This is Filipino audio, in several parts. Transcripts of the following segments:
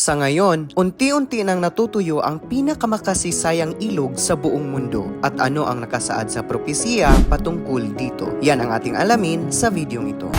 Sa ngayon, unti-unti nang natutuyo ang pinakamakasisayang ilog sa buong mundo. At ano ang nakasaad sa propesiya patungkol dito? Yan ang ating alamin sa videong ito.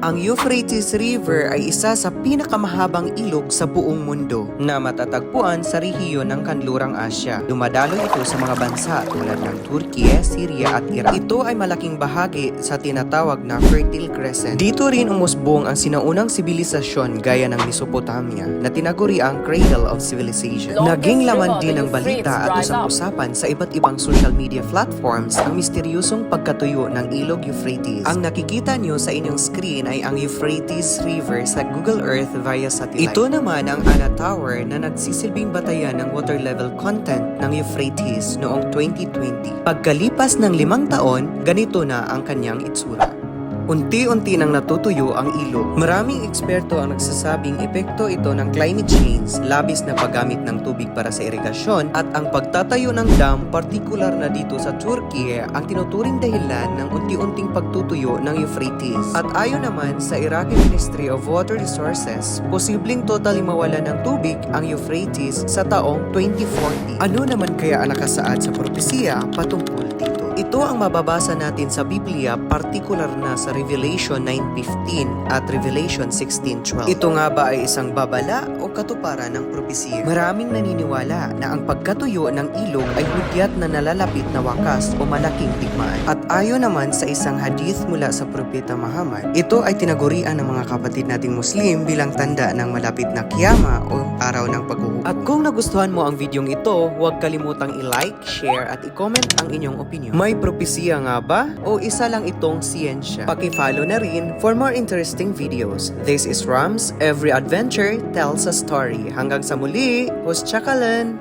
Ang Euphrates River ay isa sa pinakamahabang ilog sa buong mundo na matatagpuan sa rehiyon ng Kanlurang Asya. Dumadalo ito sa mga bansa tulad ng Turkey, Syria at Iraq. Ito ay malaking bahagi sa tinatawag na Fertile Crescent. Dito rin umusbong ang sinaunang sibilisasyon gaya ng Mesopotamia na tinaguri ang Cradle of Civilization. Naging laman din ng balita at usap-usapan sa iba't ibang social media platforms ang misteryosong pagkatuyo ng ilog Euphrates. Ang nakikita nyo sa inyong screen ay ang Euphrates River sa Google Earth via satellite. Ito naman ang Ana Tower na nagsisilbing batayan ng water level content ng Euphrates noong 2020. Pagkalipas ng limang taon, ganito na ang kanyang itsura. Unti-unti nang natutuyo ang ilog. Maraming eksperto ang nagsasabing epekto ito ng climate change, labis na paggamit ng tubig para sa irigasyon at ang pagtatayo ng dam, partikular na dito sa Turkey, ang tinuturing dahilan ng unti-unting pagtutuyo ng Euphrates. At ayon naman sa Iraqi Ministry of Water Resources, posibleng totally mawala ng tubig ang Euphrates sa taong 2040. Ano naman kaya ang nakasaad sa propesiya patungkol dito? Ito ang mababasa natin sa Biblia, partikular na sa Revelation 9.15 at Revelation 16.12. Ito nga ba ay isang babala o katuparan ng propesiya? Maraming naniniwala na ang pagkatuyo ng ilog ay hudyat na nalalapit na wakas o malaking digmaan. At ayon naman sa isang hadith mula sa Propeta Muhammad, ito ay tinagurian ng mga kapatid nating Muslim bilang tanda ng malapit na kiyama o araw ng paghuhukom. At kung nagustuhan mo ang videong ito, huwag kalimutang i-like, share at i-comment ang inyong opinion. May propesiya nga ba? O isa lang itong siyensya? Paki-follow na rin for more interesting videos. This is Rams. Every adventure tells a story. Hanggang sa muli, Host Chakalan!